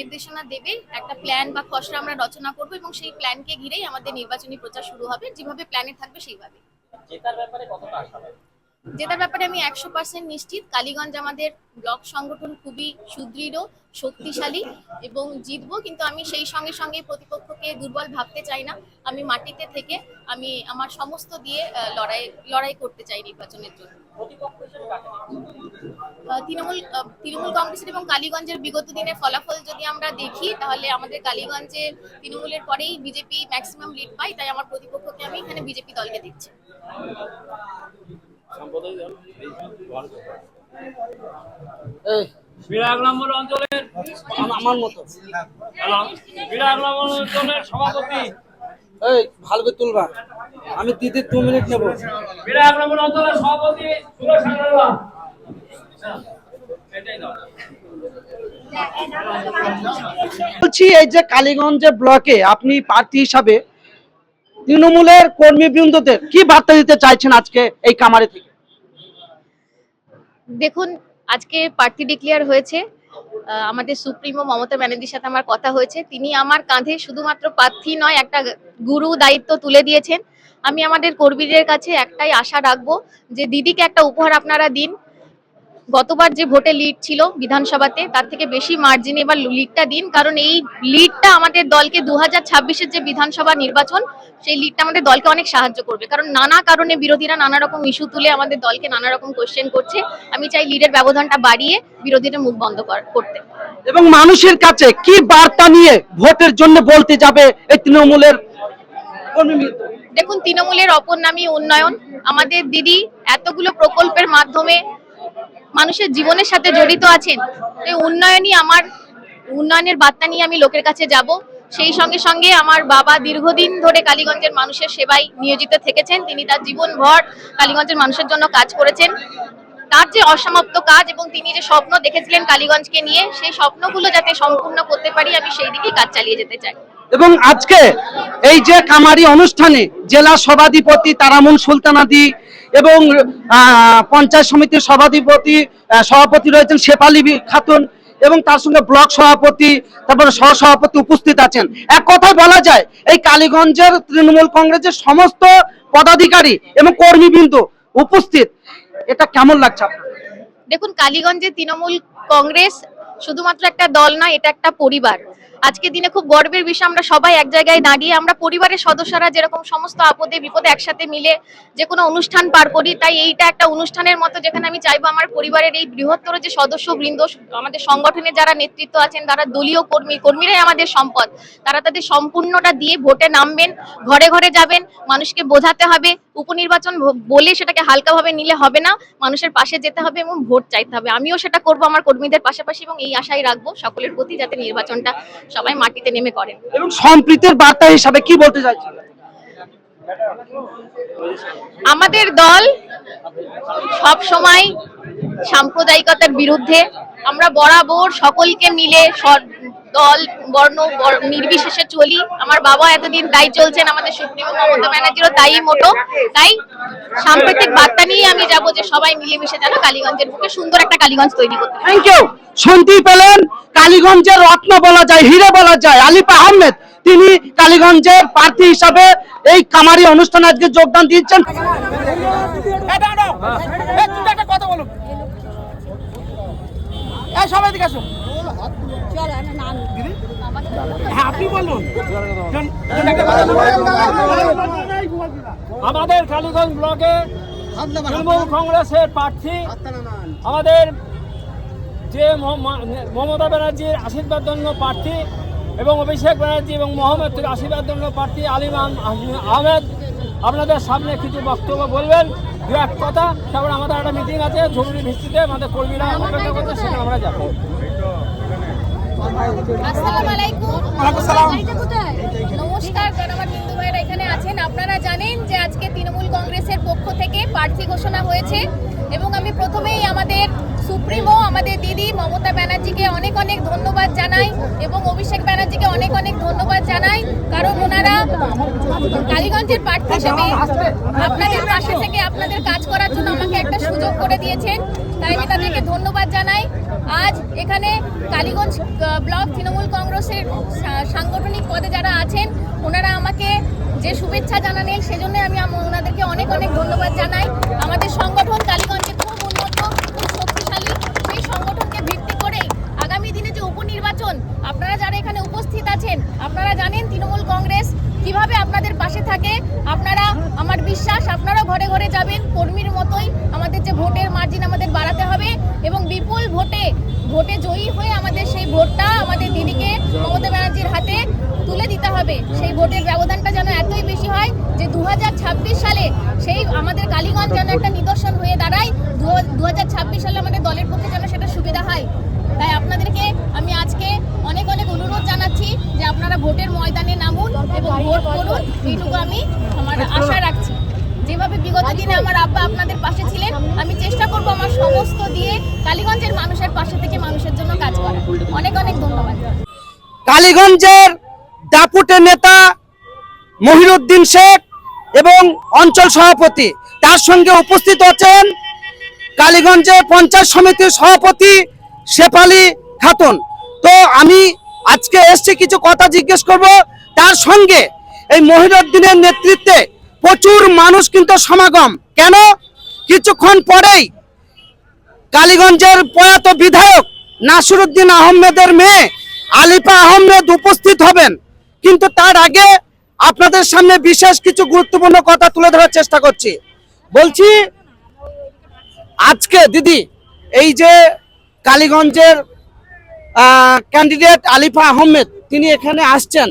নির্দেশনা দেবে একটা প্ল্যান বা খসড়া আমরা রচনা করব এবং সেই প্ল্যানকে ঘিরেই আমাদের নির্বাচনী প্রচার শুরু হবে। যেভাবে প্ল্যানে থাকবে সেইভাবে। জেতার ব্যাপারে কতটা আশাবাদী জেতার ব্যাপারে আমি একশো পার্সেন্ট নিশ্চিত। কালীগঞ্জ আমাদের ব্লক সংগঠন খুবই সুদৃঢ় শক্তিশালী এবং জিতবো কিন্তু আমি সেই সঙ্গে সঙ্গে প্রতিপক্ষকে দুর্বল ভাবতে চাই না। আমি মাটিতে থেকে আমি আমার সমস্ত দিয়ে লড়াই লড়াই করতে চাই নির্বাচনের জন্য। তৃণমূল তৃণমূল কংগ্রেসের এবং কালীগঞ্জের বিগত দিনের ফলাফল যদি আমরা দেখি তাহলে আমাদের কালীগঞ্জে তৃণমূলের পরেই বিজেপি ম্যাক্সিমাম লিড পায় তাই আমার প্রতিপক্ষকে আমি এখানে বিজেপি দলকে দিচ্ছি। এই অঞ্চলের আমার মতো। হ্যালো অঞ্চলের সভাপতি। এই ভালো করে তুলবা। আমি দিদি দু মিনিট নেব। বলছি এই যে কালীগঞ্জে ব্লকে আপনি প্রার্থী হিসাবে তৃণমূলের কর্মীবৃন্দদের কি বার্তা দিতে চাইছেন আজকে এই কামারে থেকে? দেখুন আজকে প্রার্থী ডিক্লেয়ার হয়েছে। আহ, আমাদের সুপ্রিমো মমতা ব্যানার্জির সাথে আমার কথা হয়েছে। তিনি আমার কাঁধে শুধুমাত্র প্রার্থী নয় একটা গুরু দায়িত্ব তুলে দিয়েছেন। আমি আমাদের কর্মীদের কাছে একটাই আশা রাখব যে দিদিকে একটা উপহার আপনারা দিন। গতবার যে ভোটে লিড ছিল বিধানসভাতে, তার থেকে বেশি মার্জিন এবার লিডটা দিন। কারণ এই লিডটা আমাদের দলকে দু হাজার যে বিধানসভা নির্বাচন, সেই লিডটা আমাদের দলকে অনেক সাহায্য করবে। কারণ নানা কারণে বিরোধীরা নানা রকম ইস্যু তুলে আমাদের দলকে নানা রকম কোশ্চেন করছে। আমি চাই লিডের ব্যবধানটা বাড়িয়ে বিরোধীদের মুখ বন্ধ কর- করতে। এবং মানুষের কাছে কি বার্তা নিয়ে ভোটের জন্য বলতে যাবে এই তৃণমূলের দেখুন, তৃণমূলের অপর নামই উন্নয়ন, আমাদের দিদি এতগুলো প্রকল্পের মাধ্যমে মানুষের জীবনের সাথে জড়িত আছেন উন্নয়নই আমার, উন্নয়নের বার্তা নিয়ে আমি লোকের কাছে যাব। সেই সঙ্গে সঙ্গে আমার বাবা দীর্ঘদিন ধরে কালীগঞ্জের মানুষের সেবায় নিয়োজিত থেকেছেন, তিনি তার জীবনভর কালীগঞ্জের মানুষের জন্য কাজ করেছেন। তার যে অসমাপ্ত কাজ এবং তিনি যে স্বপ্ন দেখেছিলেন কালীগঞ্জকে নিয়ে, সেই স্বপ্নগুলো যাতে সম্পূর্ণ করতে পারি, আমি সেই দিকেই কাজ চালিয়ে যেতে চাই। এবং আজকে এই যে কামারি অনুষ্ঠানে জেলা সভাধিপতি তারামুন সুলতানাদি এবং পঞ্চায়েত সমিতির সভাধিপতি সভাপতি রয়েছেন শেফালি খাতুন এবং তার সঙ্গে ব্লক সভাপতি, তারপরে সহ সভাপতি উপস্থিত আছেন। এক কথায় বলা যায়, এই কালীগঞ্জের তৃণমূল কংগ্রেসের সমস্ত পদাধিকারী এবং কর্মীবৃন্দ উপস্থিত। এটা কেমন লাগছে আপনার? দেখুন, কালীগঞ্জে তৃণমূল কংগ্রেস শুধুমাত্র একটা দল নয়, এটা একটা পরিবার। আজকে দিনে খুব গর্বের বিষয়, আমরা সবাই এক জায়গায় দাঁড়িয়ে, আমরা পরিবারের সদস্যরা যেরকম সমস্ত আপদে বিপদে একসাথে মিলে যে কোনো অনুষ্ঠান পার করি, তাই এইটা একটা অনুষ্ঠানের মতো যেখানে আমি চাইব আমার পরিবারের এই বৃহত্তর যে সদস্য বৃন্দ আমাদের সংগঠনের যারা নেতৃত্ব আছেন, তারা দলীয় কর্মী, কর্মীরাই আমাদের সম্পদ। তারা তাদের সম্পূর্ণটা দিয়ে ভোটে নামবেন, ঘরে ঘরে যাবেন, মানুষকে বোঝাতে হবে, উপনির্বাচন বলে সেটাকে হালকাভাবে নিলে হবে না, মানুষের পাশে যেতে হবে এবং ভোট চাইতে হবে। আমিও সেটা করব আমার কর্মীদের পাশাপাশি এবং এই আশাই রাখব সকলের প্রতি যাতে নির্বাচনটা সবাই মাটিতে নেমে করেন এবং সম্প্রীতির বার্তা হিসাবে কি বলতে চাইছেন? আমাদের দল সব সময় সাম্প্রদায়িকতার বিরুদ্ধে আমরা বরাবর সকলকে মিলে দল বর্ণ নির্বিশেষে চলি। আমার বাবা এতদিন তাই চলছেন আমাদের সুপ্রিমো মমতা ব্যানার্জিরও তাই মোটো। তাই সাম্প্রতিক বার্তা নিয়ে আমি যাব যে সবাই মিলেমিশে যেন কালীগঞ্জের বুকে সুন্দর একটা কালীগঞ্জ তৈরি করতে থ্যাংক ইউ শুনতেই পেলেন কালীগঞ্জের রত্ন বলা যায় হিরে বলা যায়। আলিফা আহমেদ তিনি কালীগঞ্জের প্রার্থী হিসাবে এই কামারি অনুষ্ঠানে আজকে যোগদান দিচ্ছেন আমাদের কালীগঞ্জ ব্লকে তৃণমূল কংগ্রেসের প্রার্থী আমাদের যে মমতা ব্যানার্জির আশীর্বাদ জন্য প্রার্থী এবং অভিষেক ব্যানার্জি এবং মোহাম্মদ আশীর্বাদ জন্য প্রার্থী আলিম আহমেদ আপনাদের সামনে কিছু বক্তব্য বলবেন এক কথা। তারপরে আমাদের একটা মিটিং আছে জরুরি ভিত্তিতে আমাদের কর্মীরা অপেক্ষা করছে সেখানে আমরা যাব। আসসালামু আলাইকুম। নমস্কার যারা আমার হিন্দু ভাইরা এখানে আছেন। আপনারা জানেন যে আজকে তৃণমূল কংগ্রেসের পক্ষ থেকে প্রার্থী ঘোষণা হয়েছে এবং আমি প্রথমেই আমাদের সুপ্রিমো, আমাদের দিদি মমতা ব্যানার্জিকে অনেক অনেক ধন্যবাদ জানাই এবং অভিষেক ব্যানার্জিকে অনেক অনেক ধন্যবাদ জানাই। কারণ ওনারা কালীগঞ্জের প্রার্থী হিসেবে আপনাদের পাশে থেকে আপনাদের কাজ করার জন্য আমাকে একটা সুযোগ করে দিয়েছেন। তাই আমি তাদেরকে ধন্যবাদ জানাই। আজ এখানে কালীগঞ্জ ব্লক তৃণমূল কংগ্রেসের সাংগঠনিক পদে যারা আছেন, ওনারা আমাকে যে শুভেচ্ছা জানালেন সেজন্য আমি, ওনাদেরকে অনেক অনেক ধন্যবাদ জানাই। আমাদের সংগঠন কালীগঞ্জে খুব উন্নত খুব শক্তিশালী সেই সংগঠনকে ভিত্তি করে আগামী দিনে যে উপনির্বাচন আপনারা যারা এখানে উপস্থিত আছেন আপনারা জানেন তৃণমূল কংগ্রেস কীভাবে আপনাদের পাশে থাকে আপনারা আমার বিশ্বাস আপনারাও ঘরে ঘরে যাবেন, কর্মীর মতোই আমাদের যে ভোটের মার্জিন আমাদের বাড়াতে হবে এবং বিপুল ভোটে ভোটে জয়ী হয়ে আমাদের সেই ভোটটা আমাদের দিদিকে মমতা ব্যানার্জির হাতে তুলে দিতে হবে। সেই ভোটের ব্যবধানটা যেন এতই বেশি হয় যে দু হাজার ছাব্বিশ সালে সেই আমাদের কালীগঞ্জ যেন একটা নিদর্শন হয়ে দাঁড়ায় দু হাজার ছাব্বিশ সালে আমাদের দলের পক্ষে যেন সেটা সুবিধা হয়। তাই আপনাদেরকে আমি আজকে অনেক অনেক অনুরোধ জানাচ্ছি যে আপনারা ভোটের ময়দানে নামুন এবং ভোট করুন, এইটুকু আমি আমার আশা রাখছি যেভাবে বিগত দিনে আমার আব্বা আপনাদের পাশে ছিলেন, আমি চেষ্টা করব আমার সমস্ত দিয়ে কালীগঞ্জের মানুষের পাশে থেকে মানুষের জন্য কাজ করা। অনেক অনেক ধন্যবাদ। কালীগঞ্জের দাপুটে নেতা মহিরুদ্দিন শেখ এবং অঞ্চল সভাপতি, তার সঙ্গে উপস্থিত আছেন কালীগঞ্জের পঞ্চায়েত সমিতির সভাপতি শেফালি খাতুন। তো আমি আজকে এসছি, কিছু কথা জিজ্ঞেস করব। তার সঙ্গে এই মহিরুদ্দিনের নেতৃত্বে প্রচুর মানুষ কিন্তু সমাগম। কেন? কিছুক্ষণ পরেই কালীগঞ্জের প্রয়াত বিধায়ক নাসিরুদ্দিন আহমেদের মেয়ে আলিফা আহমেদ উপস্থিত হবেন। কিন্তু তার আগে আপনাদের সামনে বিশেষ কিছু গুরুত্বপূর্ণ কথা তুলে ধরার চেষ্টা করছি। বলছি, আজকে দিদি, এই যে কালীগঞ্জের ক্যান্ডিডেট আলিফা আহমেদ, তিনি এখানে আসছেন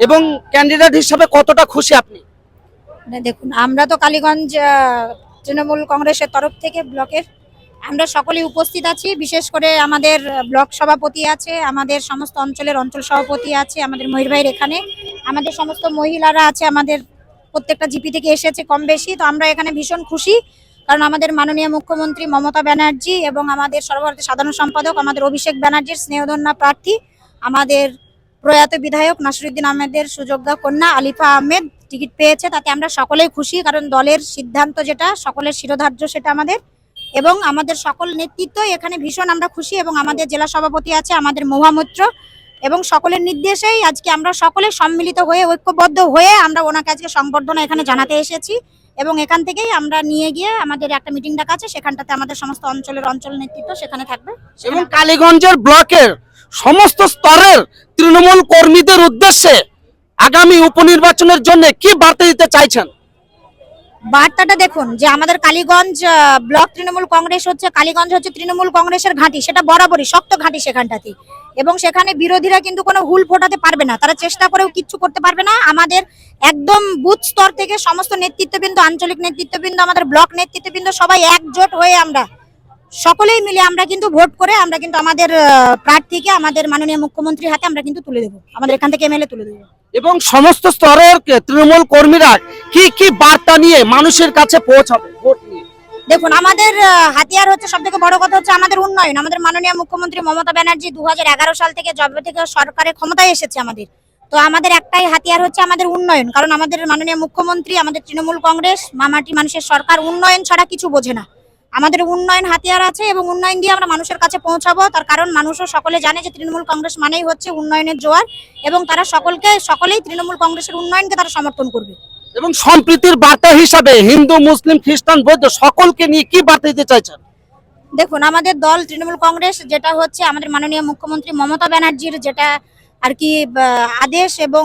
এবং ক্যান্ডিডেট হিসাবে কতটা খুশি আপনি? দেখুন, আমরা তো কালীগঞ্জ তৃণমূল কংগ্রেসের তরফ থেকে ব্লকের, আমরা সকলেই উপস্থিত আছি, বিশেষ করে আমাদের ব্লক সভাপতি আছে, আমাদের সমস্ত অঞ্চলের অঞ্চল সভাপতি আছে, আমাদের মহির ভাইয়ের এখানে, আমাদের সমস্ত মহিলারা আছে, আমাদের প্রত্যেকটা জিপি থেকে এসেছে কম বেশি তো আমরা এখানে ভীষণ খুশি, কারণ আমাদের মাননীয় মুখ্যমন্ত্রী মমতা ব্যানার্জি এবং আমাদের সর্বভারতীয় সাধারণ সম্পাদক, আমাদের অভিষেক ব্যানার্জির স্নেহধন্যা প্রার্থী, আমাদের প্রয়াত বিধায়ক নাসিরুদ্দিন আহমেদের সুযোগ্য কন্যা আলিফা আহমেদ টিকিট পেয়েছে, তাতে আমরা সকলেই খুশি, কারণ দলের সিদ্ধান্ত যেটা, সকলের শিরোধার্য সেটা আমাদের। এবং আমাদের সকল নেতৃত্ব এখানে ভীষণ আমরা খুশি, এবং আমাদের জেলা সভাপতি আছে আমাদের মহামৈত্র। এবং সকলের নির্দেশেই আজকে আমরা সকলে সম্মিলিত হয়ে, ঐক্যবদ্ধ হয়ে আমরা ওনাকে আজকে সংবর্ধনা এখানে জানাতে এসেছি। এবং এখান থেকেই আমরা নিয়ে গিয়ে আমাদের একটা মিটিং ডাকা আছে, সেখানটাতে আমাদের সমস্ত অঞ্চলের অঞ্চল নেতৃত্ব সেখানে থাকবে। এবং কালীগঞ্জের ব্লকের সমস্ত স্তরের তৃণমূল কর্মীদের উদ্দেশ্যে আগামী উপনির্বাচনের জন্য কি বার্তা দিতে চাইছেন? বার্তাটা দেখুন, যে আমাদের কালীগঞ্জ ব্লক তৃণমূল কংগ্রেস হচ্ছে, কালীগঞ্জ হচ্ছে তৃণমূল কংগ্রেসের ঘাঁটি, সেটা বরাবরই, শক্ত ঘাঁটি সেখানটাতে। এবং সেখানে বিরোধীরা কিন্তু কোনো হুল ফোটাতে পারবে না, তারা চেষ্টা করেও কিচ্ছু করতে পারবে না। আমাদের একদম বুথ স্তর থেকে সমস্ত নেতৃত্ববৃন্দ, আঞ্চলিক নেতৃত্ববৃন্দ, আমাদের ব্লক নেতৃত্ববৃন্দ সবাই একজোট হয়ে আমরা, সকলেই মিলে আমরা কিন্তু ভোট করে আমরা কিন্তু আমাদের প্রার্থীকে, আমাদের মাননীয় মুখ্যমন্ত্রীর হাতে আমরা কিন্তু তুলে দেবো। আমাদের এখান থেকে এমএলএ তুলে দেবো। এবং সমস্ত স্তরের তৃণমূল কর্মীরা কি কি বার্তা নিয়ে মানুষের কাছে পৌঁছাবে? ভোট নিয়ে। দেখুন, আমাদের হাতিয়ার হচ্ছে সব থেকে বড় কথা হচ্ছে আমাদের উন্নয়ন। আমাদের মাননীয় মুখ্যমন্ত্রী মমতা ব্যানার্জি দু হাজার এগারো সাল থেকে জবে থেকে সরকারের ক্ষমতায় এসেছে আমাদের। তো আমাদের একটাই হাতিয়ার হচ্ছে আমাদের উন্নয়ন, কারণ আমাদের মাননীয় মুখ্যমন্ত্রী, আমাদের তৃণমূল কংগ্রেস, মামাটি মানুষের সরকার উন্নয়ন ছাড়া কিছু বোঝে না। আমাদের উন্নয়ন হাতিয়ার আছে এবং উন্নয়ন দিয়ে আমরা মানুষের কাছে পৌঁছাবো। তার কারণ মানুষও সকলে জানে যে তৃণমূল কংগ্রেস মানেই হচ্ছে উন্নয়নের জোয়ার এবং তারা সকলকে সকলেই তৃণমূল কংগ্রেসের উন্নয়নকে তারা সমর্থন করবে। এবং সম্প্রীতির বার্তা হিসাবে হিন্দু মুসলিম খ্রিস্টান বৌদ্ধ সকলকে নিয়ে কি বার্তা দিতে চাইছেন? দেখুন আমাদের দল তৃণমূল কংগ্রেস যেটা হচ্ছে আমাদের মাননীয় মুখ্যমন্ত্রী মমতা ব্যানার্জির যেটা আর কি আদেশ এবং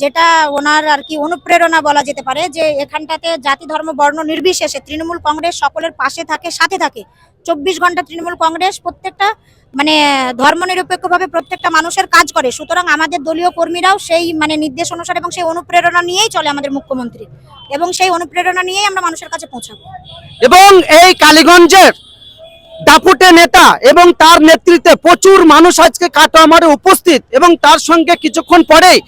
যেটা ওনার আর কি অনুপ্রেরণা বলা যেতে পারে যে এখানটাতে জাতি, ধর্ম, বর্ণ নির্বিশেষে তৃণমূল কংগ্রেস সকলের পাশে থাকে, সাথে থাকে। চব্বিশ ঘণ্টা তৃণমূল কংগ্রেস প্রত্যেকটা মানে ধর্মনিরপেক্ষভাবে প্রত্যেকটা মানুষের কাজ করে। সুতরাং আমাদের দলীয় কর্মীরাও সেই মানে নির্দেশ অনুসারে এবং সেই অনুপ্রেরণা নিয়েই চলে আমাদের মুখ্যমন্ত্রী। এবং সেই অনুপ্রেরণা নিয়েই আমরা মানুষের কাছে পৌঁছাবো। এবং এই কালীগঞ্জের দাপুটে নেতা এবং তার নেতৃত্বে প্রচুর মানুষ আজকে কাটোয়ামারে উপস্থিত এবং তার সঙ্গে কিছুক্ষণ পরেই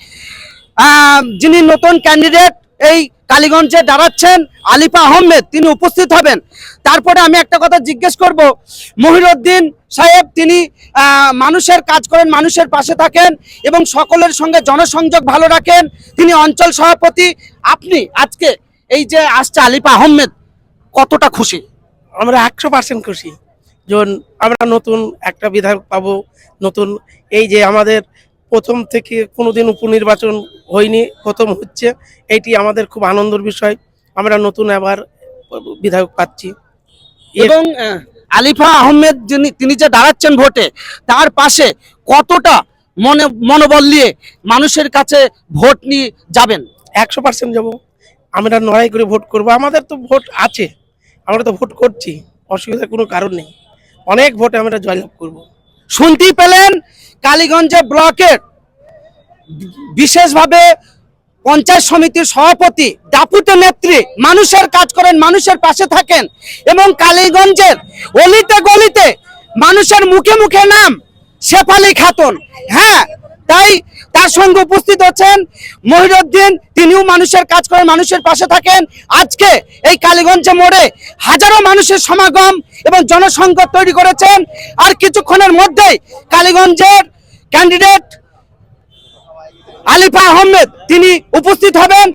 যিনি নতুন ক্যান্ডিডেট এই কালীগঞ্জে দাঁড়াচ্ছেন, আলিফা আহমেদ, তিনি উপস্থিত হবেন। তারপরে আমি একটা কথা জিজ্ঞেস করব, মহিরুদ্দিন সাহেব, তিনি মানুষের কাজ করেন, মানুষের পাশে থাকেন এবং সকলের সঙ্গে জনসংযোগ ভালো রাখেন। তিনি অঞ্চল সভাপতি। আপনি আজকে এই যে আসছে আলিফা আহমেদ, কতটা খুশি? আমরা একশো পার্সেন্ট খুশি। যখন আমরা নতুন একটা বিধায়ক পাবো নতুন এই যে আমাদের প্রথম থেকে কোনোদিন উপনির্বাচন হয়নি প্রথম হচ্ছে এটি আমাদের খুব আনন্দের বিষয় আমরা নতুন আবার বিধায়ক পাচ্ছি। এবং আলিফা আহমেদ যিনি তিনি যে দাঁড়াচ্ছেন ভোটে তার পাশে কতটা মনে মনোবল নিয়ে মানুষের কাছে ভোট নিয়ে যাবেন? একশো পার্সেন্ট যাব। আমরা লড়াই করে ভোট করব। আমাদের তো ভোট আছে আমরা তো ভোট করছি অসুবিধার কোনো কারণ নেই। অনেক ভোটে আমরা জয়লাভ করব। শুনতেই পেলেন কালীগঞ্জে ব্লকের বিশেষভাবে পঞ্চায়েত সমিতির সভাপতি দাপুতে নেত্রী, মানুষের কাজ করেন, মানুষের পাশে থাকেন এবং কালীগঞ্জের অলিতে গলিতে মানুষের মুখে মুখে নাম শেফালি খাতুন। হ্যাঁ তাই তার সঙ্গে উপস্থিত হচ্ছেন মহিরুদ্দিন। তিনিও মানুষের কাজ করে মানুষের পাশে থাকেন। আজকে এই কালীগঞ্জে মোড়ে হাজারো মানুষের সমাগম এবং জনসংকট তৈরি করেছেন। আর কিছুক্ষণের মধ্যেই কালীগঞ্জের ক্যান্ডিডেট আলিফা আহমেদ, তিনি উপস্থিত হবেন।